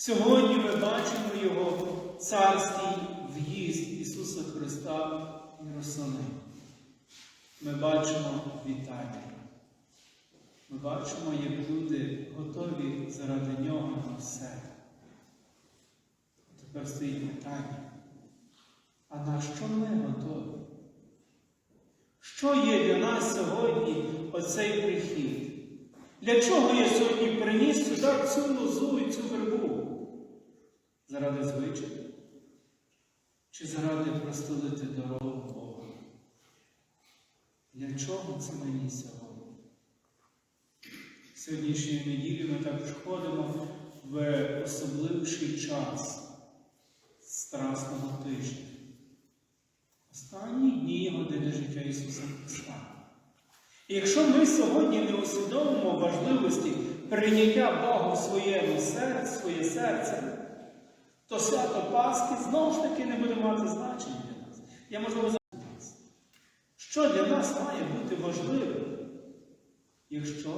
Сьогодні ми бачимо Його царський в'їзд Ісуса Христа в Єрусалим. Ми бачимо вітання. Ми бачимо, як люди готові заради нього на все. Тепер стоїть питання. А на що ми готові? Що є для нас сьогодні оцей прихід? Для чого я сьогодні приніс сюди цю лозу і цю? Заради звичаю? Чи заради простелити дорогу Богу? Для чого це мені сьогодні? Сьогоднішньої неділі ми також ходимо в особливший час Страсного тижня. Останні дні години життя Ісуса Христа. І якщо ми сьогодні не усвідомимо важливості прийняття Бога в своєму серці, своє серце, то свято Пасхи знову ж таки не буде мати значення для нас. Я можливо нас. Що для нас має бути важливим, якщо